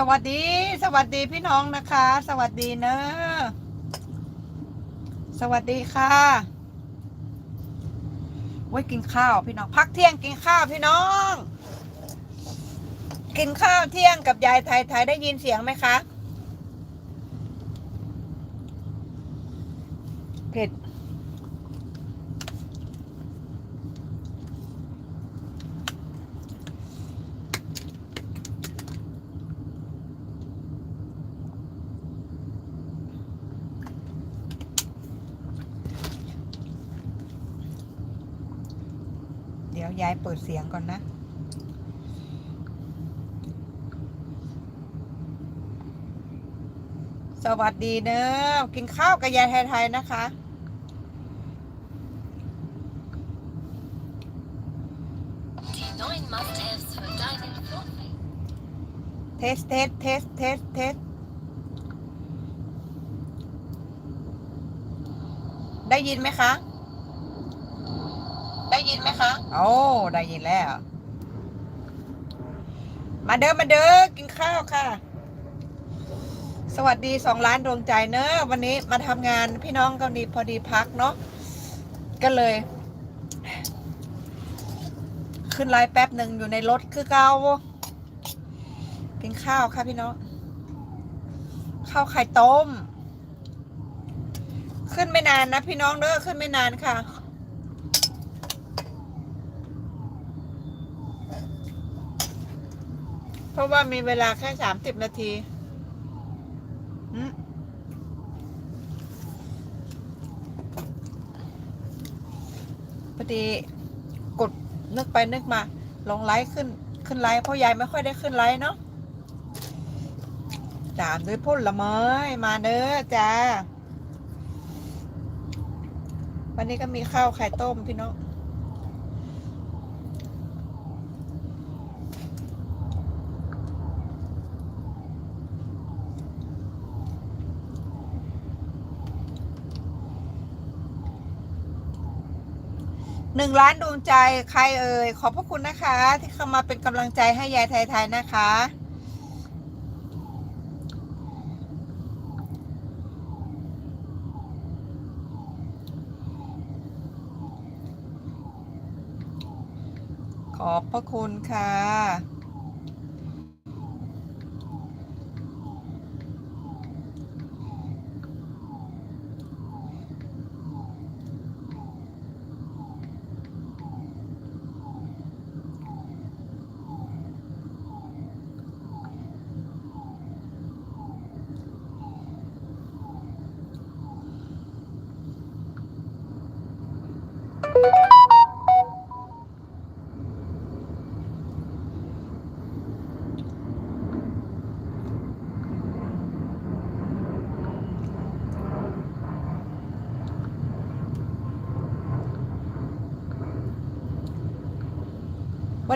สวัสดี สวัสดีพี่น้องนะคะ สวัสดีเนอะสวัสดีค่ะไว้ยกินข้าวพี่น้องพักเที่ยงกินข้าวพี่น้อง กินข้าวเที่ยงกับยายไทยไทยได้ยินเสียงไหมคะ เดี๋ยวยายเปิดเสียงก่อนนะ สวัสดีเนอะกินข้าวกับยายไทยๆนะคะ เทสเทสเทสเทสเทสได้ยินไหมคะ ยินไหมคะ โอ้ได้ยินแล้ว มาเด้อมาเด้อกินข้าวค่ะ สวัสดีสองล้านดวงใจเนอะวันนี้มาทำงานพี่น้องก็ดีพอดีพักเนาะก็เลย ขึ้นไลน์แป๊บหนึ่งอยู่ในรถคือเกากินข้าวค่ะพี่น้องข้าวไข่ต้ม ขึ้นไม่นานนะพี่น้องเด้อขึ้นไม่นานค่ะ เพราะว่ามีเวลาแค่สามสิบนาทีพอดีกดนึกไปนึกมา ลงไลฟ์ขึ้นขึ้นไลฟ์เพราะยายไม่ค่อยได้ขึ้นไลฟ์เนาะตามด้วยผลไม้มาเด้อจ้า วันนี้ก็มีข้าวไข่ต้มพี่น้อง หนึ่งล้านดวงใจใครเอ่ยขอบพระคุณนะคะ ที่เข้ามาเป็นกำลังใจให้ยายไทยๆนะคะขอบพระคุณค่ะ วั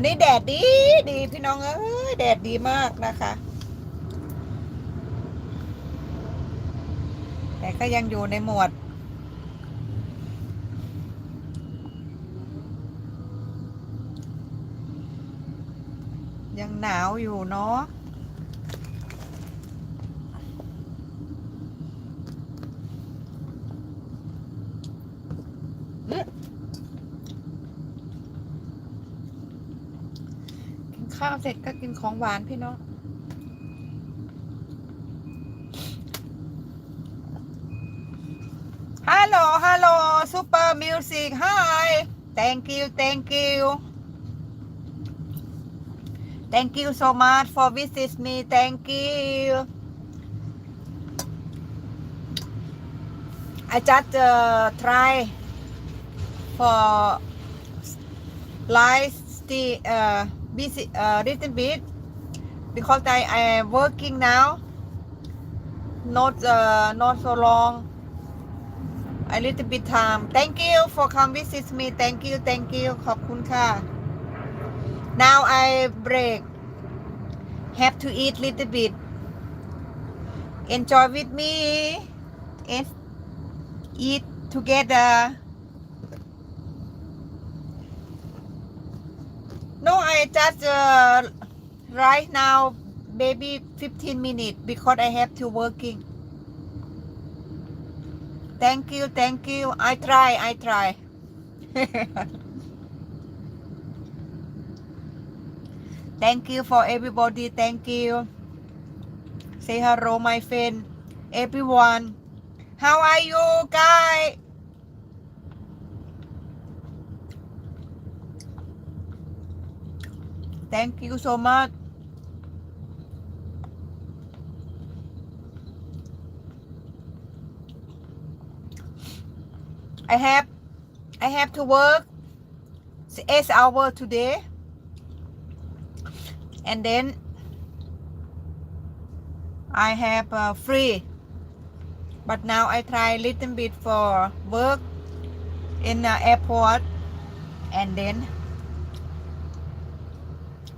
นนี้แดดดีดีพี่น้องเอ้ยแดดดีมากนะคะ แต่ก็ยังอยู่ในหมวด ยังหนาวอยู่เนาะกินข้าวเสร็จก็กินของหวานพี่น้องฮัลโหลฮัลโหลซูเปอร์มิวสิก hi thank you thank you thank you so much for visit me thank you I just uh, try for life still uh, busy uh, little bit because I I am working now not uh, not so long a little bit time thank you for come visit me thank you thank you ขอบคุณค่ะ now I break. Have to eat little bit. Enjoy with me. And eat together. No I just uh, right now maybe 15 minutes because I have to working. Thank you thank you. I try I try thank you for everybody. Thank you. Say hello my friend. Everyone. How are you guys thank you so much. I have I have to work eight hour today and then I have uh, free but now I try little bit for work in the airport and then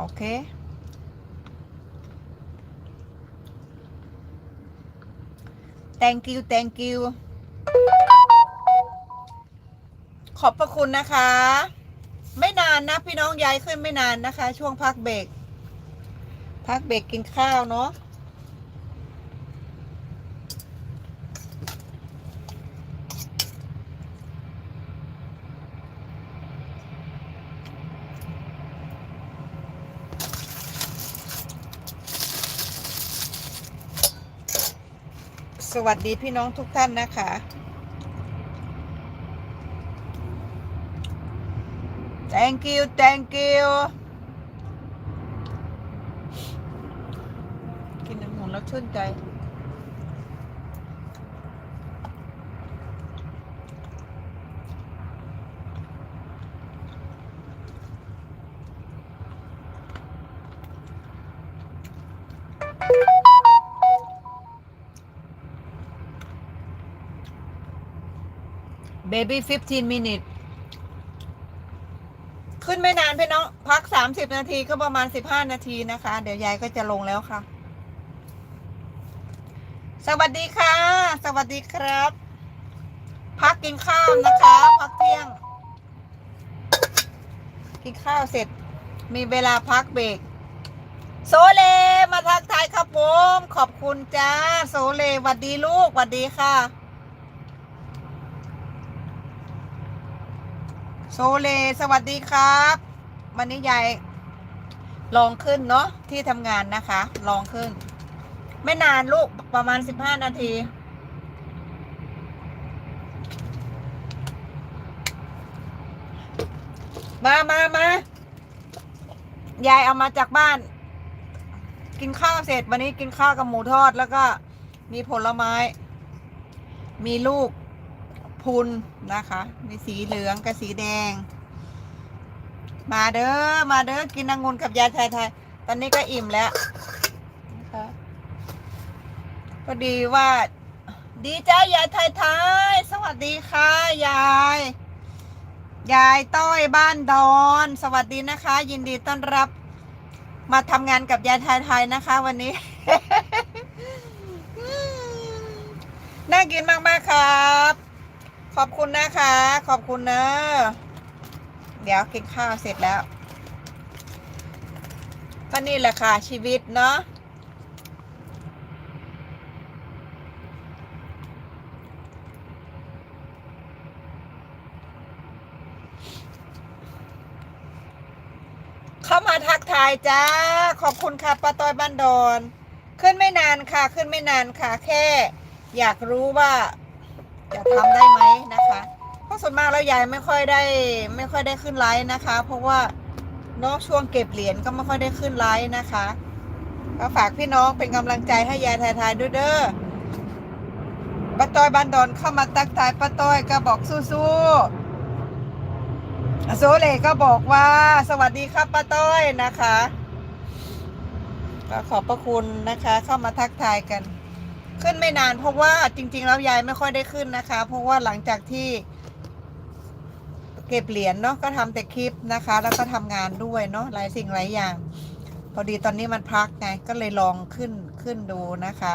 okay thank you thank you ขอบพระคุณนะคะ ไม่นานนะพี่น้องย้ายขึ้นไม่นานนะคะ ช่วงพักเบรก พักเบรกกินข้าวเนาะสวัสดีพี่น้องทุกท่านนะคะ thank you thank you กินน้ำหมู แล้วชื่นใจ baby 15 minutes ขึ้นไม่นานพี่น้อง พัก 30 นาทีก็ประมาณ 15 นาทีนะคะ เดี๋ยวยายก็จะลงแล้วค่ะ สวัสดีค่ะ สวัสดีครับ พักกินข้าวนะคะพักเที่ยง กินข้าวเสร็จ มีเวลาพักเบรกโซเลมาทักทายครับผมขอบคุณจ้าโซเลหวัดดีลูกหวัดดีค่ะ โซเลสวัสดีครับ วันนี้ยายลองขึ้นเนาะที่ทำงานนะคะ ลองขึ้น ไม่นานลูกประมาณสิบห้านาที มามามายายเอามาจากบ้าน กินข้าวเสร็จวันนี้กินข้าวกับหมูทอดแล้วก็มีผลไม้ มีลูกพุนนะคะ มีสีเหลืองกับสีแดง มาเด้อ มาเด้อ กินองุ่นกับยายไทย ตอนนี้ก็อิ่มแล้ว อดีว่า ดีจ้ายายไทยไทยสวัสดีค่ะยาย ยายต้อยบ้านดอน สวัสดีนะคะ ยินดีต้อนรับ มาทำงานกับยายไทยไทยนะคะ วันนี้ น่ากินมากๆครับ ขอบคุณนะคะ ขอบคุณเนอะเดี๋ยวกินข้าวเสร็จแล้วก็นี่แหละค่ะชีวิตเนาะเข้ามา ทักทายจ้า ขอบคุณค่ะป้าต้อยบ้านดอน ขึ้นไม่นานค่ะ ขึ้นไม่นานค่ะ แค่ อยากรู้ว่าจะทำได้ไหมนะคะเพราะส่วนมากแล้วยายไม่ค่อยได้ ไม่ค่อยได้ขึ้นไลฟ์นะคะ เพราะว่าเนอกช่วงเก็บเหรียญก็ไม่ค่อยได้ขึ้นไลฟ์นะคะก็ฝากพี่น้องเป็นกำลังใจให้ยายทายๆด้วยเด้อป้าต้อยบ้านดอนเข้ามาตักทายป้าต้อยก็บอกสู้ๆ โซเลก็บอกว่า สวัสดีครับป้าต้อยนะคะก็ขอบพระคุณนะคะ เข้ามาทักทายกัน ขึ้นไม่นานเพราะว่าจริง ๆ แล้วยายไม่ค่อยได้ขึ้นนะคะ เพราะว่าหลังจากที่ เก็บเหรียญเนาะก็ทำแต่คลิปนะคะ แล้วก็ทำงานด้วยเนาะหลายสิ่งหลายอย่าง พอดีตอนนี้มันพักไงก็เลยลองขึ้นขึ้นดูนะคะ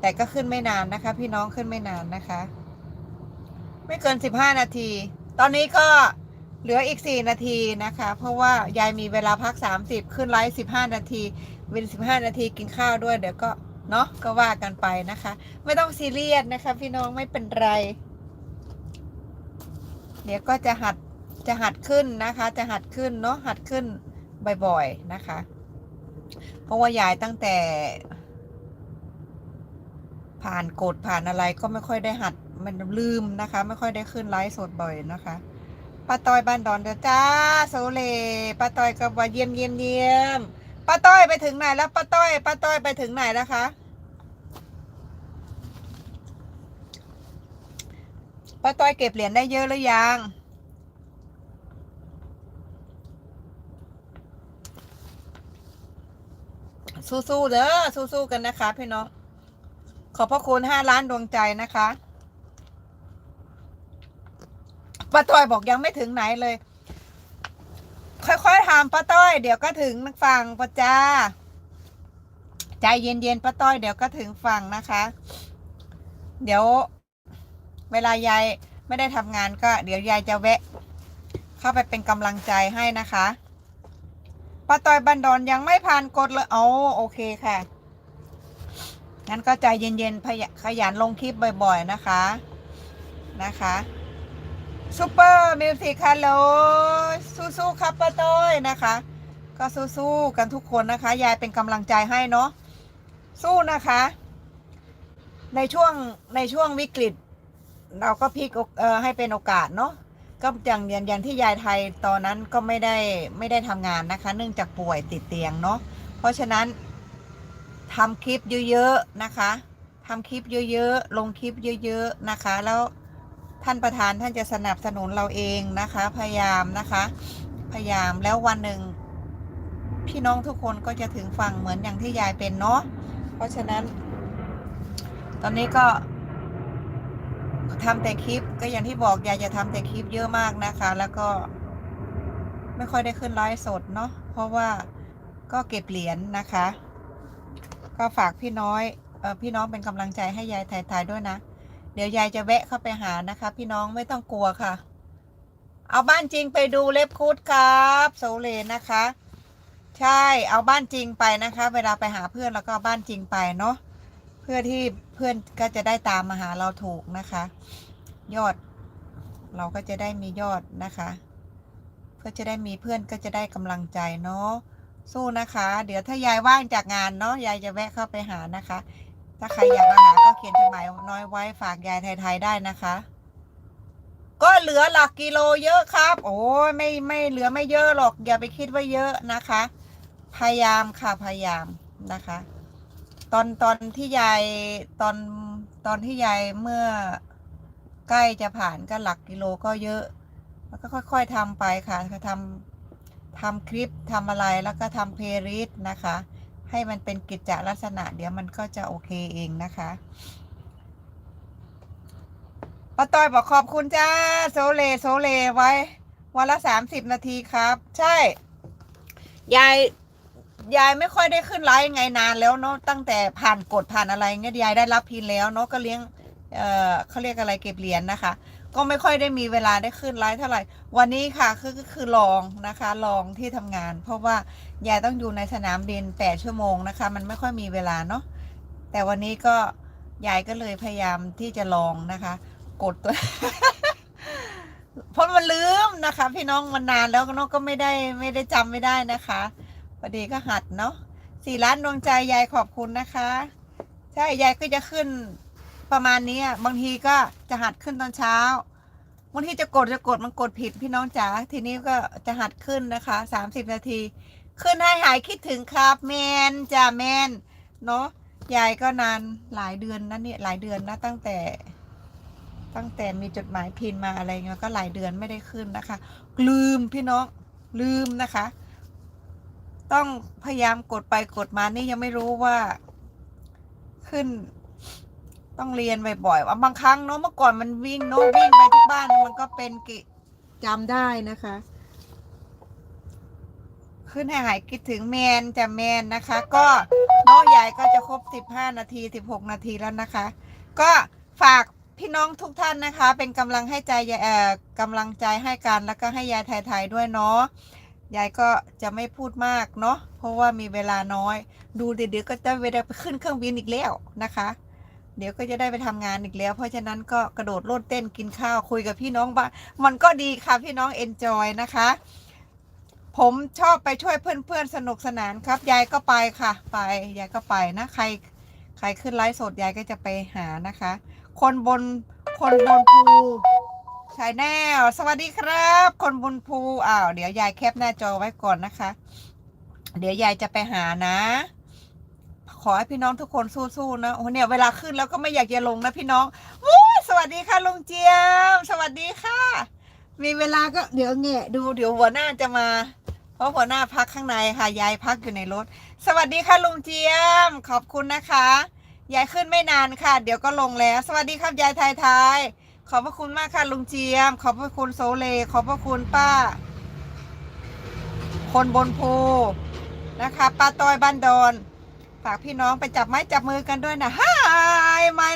แต่ก็ขึ้นไม่นานนะคะ พี่น้องขึ้นไม่นานนะคะ ไม่เกินสิบห้านาที ตอนนี้ก็ เหลืออีกสี่นาทีนะคะ เพราะว่ายายมีเวลาพักสามสิบขึ้นไลฟ์สิบห้านาทีวินสิบห้านาทีกินข้าวด้วยเดี๋ยวก็เนาะก็ว่ากันไปนะคะ ไม่ต้องซีเรียสนะคะ พี่น้องไม่เป็นไร เดี๋ยวก็จะหัดจะหัดขึ้นนะคะ จะหัดขึ้นเนาะหัดขึ้นบ่อยๆนะคะ เพราะว่ายายตั้งแต่ ผ่านกฎผ่านอะไรก็ไม่ค่อยได้หัดมันลืมนะคะ ไม่ค่อยได้ขึ้นไลฟ์สดบ่อยนะคะ ป้าต้อยบ้านดอนเด้อจ้าโซเลป้าต้อยก็ว่าเยี่ยมเยี่ยมเยี่ยมป้าต้อยไปถึงไหนแล้วป้าต้อยป้าต้อยไปถึงไหนแล้วคะป้าต้อยเก็บเหรียญได้เยอะหรือยังสู้ๆเด้อสู้ๆกันนะคะพี่น้องขอบพระคุณห้าล้านดวงใจนะคะ ป้าต้อยบอกยังไม่ถึงไหนเลย ค่อยๆทำป้าต้อย เดี๋ยวก็ถึงฝั่งป้าจ้าใจเย็นๆป้าต้อยเดี๋ยวก็ถึงฝั่งนะคะ เดี๋ยว เวลายายไม่ได้ทำงานก็ เดี๋ยวยายจะแวะ เข้าไปเป็นกำลังใจให้นะคะป้าต้อยบันดอนยังไม่ผ่านกฎเลยโอ๋อโอเคค่ะ งั้นก็ใจเย็นๆพยขยันลงคลิปบ่อย ๆนะคะนะคะ ซูเปอร์มิวสิกฮัลโหลสู้ๆครับป้าต้อยนะคะ ก็สู้ๆกันทุกคนนะคะ ยายเป็นกำลังใจให้เนาะสู้นะคะ ในช่วงในช่วงวิกฤต เราก็พลิกเออให้เป็นโอกาสเนาะก็อย่างอย่างอย่างที่ยายไทยตอนนั้นก็ไม่ได้ไม่ได้ทำงานนะคะ เนื่องจากป่วยติดเตียงเนาะเพราะฉะนั้นทำคลิปเยอะๆนะคะทำคลิปเยอะๆลงคลิปเยอะ ๆนะคะ แล้ว ท่านประธานท่านจะสนับสนุนเราเองนะคะ พยายามนะคะ พยายามแล้ววันหนึ่งพี่น้องทุกคนก็จะถึงฝั่งเหมือนอย่างที่ยายเป็นเนาะเพราะฉะนั้น ตอนนี้ก็ทำแต่คลิปก็อย่างที่บอกยายจะทำแต่คลิปเยอะมากนะคะ แล้วก็ไม่ค่อยได้ขึ้นไลฟ์สดเนาะเพราะว่าก็เก็บเหรียญนะคะ ก็ฝากพี่น้อยเออพี่น้องเป็นกำลังใจให้ยายถ่ายๆด้วยนะ เดี๋ยวยายจะแวะเข้าไปหานะคะ พี่น้องไม่ต้องกลัวค่ะ เอาบ้านจริงไปดูเล็บคูดครับโซเลนนะคะ ใช่เอาบ้านจริงไปนะคะ เวลาไปหาเพื่อนแล้วก็บ้านจริงไปเนาะเพื่อที่เพื่อนก็จะได้ตามมาหาเราถูกนะคะ ยอด เราก็จะได้มียอดนะคะ เพื่อจะได้มีเพื่อนก็จะได้กำลังใจเนาะสู้นะคะ เดี๋ยวถ้ายายว่างจากงานเนาะยายจะแวะเข้าไปหานะคะ ถ้าใครอยากมาหาก็เขียนจดหมายน้อยไว้ฝากยายไทยๆได้นะคะ ก็เหลือหลักกิโลเยอะครับ โอ้ยไม่ไม่เหลือไม่เยอะหรอก อย่าไปคิดว่าเยอะนะคะ พยายามค่ะพยายามนะคะ ตอนตอนที่ยายตอนตอนที่ยายเมื่อใกล้จะผ่านก็หลักกิโลก็เยอะ แล้วก็ค่อย ๆทำไปค่ะทำทำคลิปทำอะไรแล้วก็ทำเพลย์ลิสต์นะคะ ให้มันเป็นกิจจลักษณะ เดี๋ยวมันก็จะโอเคเองนะคะป้าต้อยบอกขอบคุณจ้า โซเลโซเลไว้ วันละสามสิบนาทีครับ ใช่ ยาย ยายไม่ค่อยได้ขึ้นไลฟ์ไงนานแล้วเนาะตั้งแต่ผ่านกฎผ่านอะไรเงี้ยยายได้รับพินแล้วเนาะก็เลี้ยง เอ่อเขาเรียกอะไรเก็บเหรียญนะคะ ก็ไม่ค่อยได้มีเวลาได้ขึ้นไลฟ์เท่าไหร่ วันนี้ค่ะคือก็คือลองนะคะลองที่ทำงาน เพราะว่ายายต้องอยู่ในสนามบินแปดชั่วโมงนะคะ มันไม่ค่อยมีเวลาเนาะแต่วันนี้ก็ยายก็เลยพยายามที่จะลองนะคะ กดตัวเพราะมันลืมนะคะ พี่น้องมันนานแล้วเนาะก็ไม่ได้ไม่ได้จำไม่ได้นะคะพอดีก็หัดเนาะสี่ล้านดวงใจยายขอบคุณนะคะ ใช่ยายก็จะขึ้น ประมาณนี้อะบางทีก็จะหัดขึ้นตอนเช้าบางทีจะกดจะกดมันกดผิดพี่น้องจ๋าทีนี้ก็จะหัดขึ้นนะคะสามสิบนาที ขึ้นให้หายคิดถึงครับแมนจ้าแมนเนาะยายก็นานหลายเดือนนะเนี่ยหลายเดือนนะตั้งแต่ ตั้งแต่มีจดหมายพินมาอะไรเงี้ยก็หลายเดือนไม่ได้ขึ้นนะคะ ลืมพี่น้องลืมนะคะ ต้องพยายามกดไปกดมานี่ยังไม่รู้ว่าขึ้น ต้องเรียนบ่อยๆว่าบางครั้งเนาะเมื่อก่อนมันวิ่งเนาะวิ่งไปทุกบ้านมันก็เป็นกิจำได้นะคะ ขึ้นให้หายคิดถึงแมนจะแมนนะคะ ก็น้องใหญ่ก็จะครบสิบห้านาทีสิบหกนาทีแล้วนะคะ ก็ฝากพี่น้องทุกท่านนะคะ เป็นกำลังให้ใจยายเอ่อกำลังใจให้กันแล้วก็ให้ยายไทยๆด้วยเนาะยายก็จะไม่พูดมากเนาะเพราะว่ามีเวลาน้อย ดูเดี๋ยวก็จะเวลาไปขึ้นเครื่องบินอีกแล้วนะคะ เดี๋ยวก็จะได้ไปทำงานอีกแล้ว เพราะฉะนั้นก็กระโดดโลดเต้นกินข้าวคุยกับพี่น้องบ้างมันก็ดีค่ะพี่น้องเอนจอยนะคะ ผมชอบไปช่วยเพื่อนๆสนุกสนานครับ ยายก็ไปค่ะ ไปยายก็ไปนะ ใครใครขึ้นไลฟ์สดยายก็จะไปหานะคะ คนบนคนบนภูชายแนลสวัสดีครับ คนบนภูอ้าวเดี๋ยวยายแคปหน้าจอไว้ก่อนนะคะ เดี๋ยวยายจะไปหานะ ขอให้พี่น้องทุกคนสู้ๆนะโอ้เนี่ยเวลาขึ้นแล้วก็ไม่อยากจะลงนะพี่น้องวู้สวัสดีค่ะลุงเจียม สวัสดีค่ะ มีเวลาก็เดี๋ยวแงะดูเดี๋ยวหัวหน้าจะมา เพราะหัวหน้าพักข้างในค่ะยายพักอยู่ในรถ สวัสดีค่ะลุงเจียม ขอบคุณนะคะยายขึ้นไม่นานค่ะ เดี๋ยวก็ลงแล้ว สวัสดีครับยายไทยไทยขอบพระคุณมากค่ะลุงเจียม ขอบพระคุณโซเล ขอบพระคุณป้า คนบนภูนะคะป้าต้อยบ้านดอน ฝากพี่น้องไปจับไม้จับมือกันด้วยนะ Hi my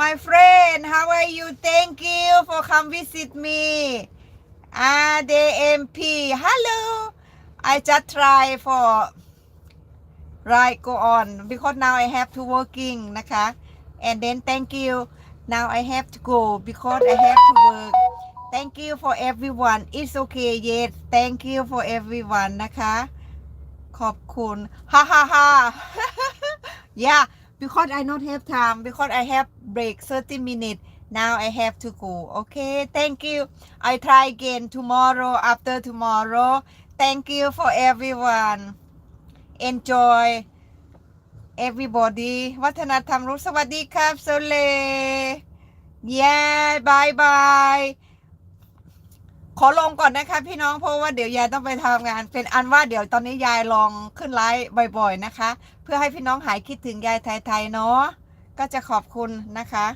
my friend how are you thank you for come visit me RDMP hello I just try for right go on because now I have to working นะคะ and then thank you now I have to go because I have to work thank you for everyone it's okay yes thank you for everyone นะคะ ขอบคุณ ha ha ha yeah because I not have time because I have break 30 minutes now I have to go okay thank you I try again tomorrow after tomorrow thank you for everyone enjoy everybody วัฒนธรรมรู้สวัสดีครับโซเล yeah bye bye ขอลงก่อนนะคะ พี่น้องเพราะว่าเดี๋ยวยายต้องไปทำงาน เป็นอันว่าเดี๋ยวตอนนี้ยายลองขึ้นไลฟ์บ่อย ๆนะคะ เพื่อให้พี่น้องหายคิดถึงยายไทยๆเนาะก็จะขอบคุณนะคะ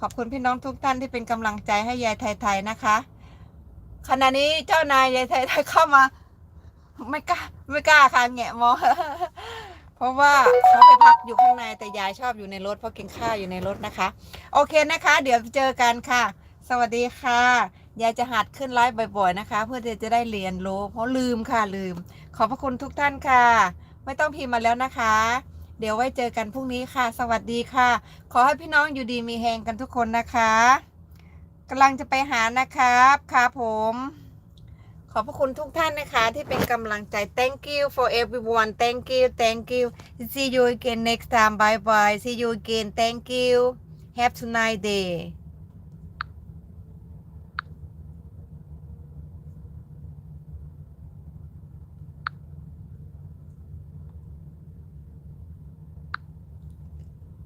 ขอบคุณพี่น้องทุกท่านที่เป็นกำลังใจให้ยายไทยๆนะคะ ขณะนี้เจ้านายยายไทยๆเข้ามาไม่กล้าไม่กล้าค่ะแงะมองเพราะว่าเขาไปพักอยู่ข้างในแต่ยายชอบอยู่ในรถเพราะกินข้าวอยู่ในรถนะคะ โอเคนะคะ เดี๋ยวเจอกันค่ะ สวัสดีค่ะ ยายจะหัดขึ้นไลฟ์บ่อยๆนะคะ เพื่อที่จะได้เรียนรู้ เพราะลืมค่ะลืม ขอบพระคุณทุกท่านค่ะ ไม่ต้องพิมพ์มาแล้วนะคะ เดี๋ยวไว้เจอกันพรุ่งนี้ค่ะ สวัสดีค่ะ ขอให้พี่น้องอยู่ดีมีแหงกันทุกคนนะคะกำลังจะไปหานะครับค่ะผมขอบพระคุณทุกท่านนะคะ ที่เป็นกำลังใจ thank you for everyone thank you thank you see you again next time bye bye see you again thank you have a nice day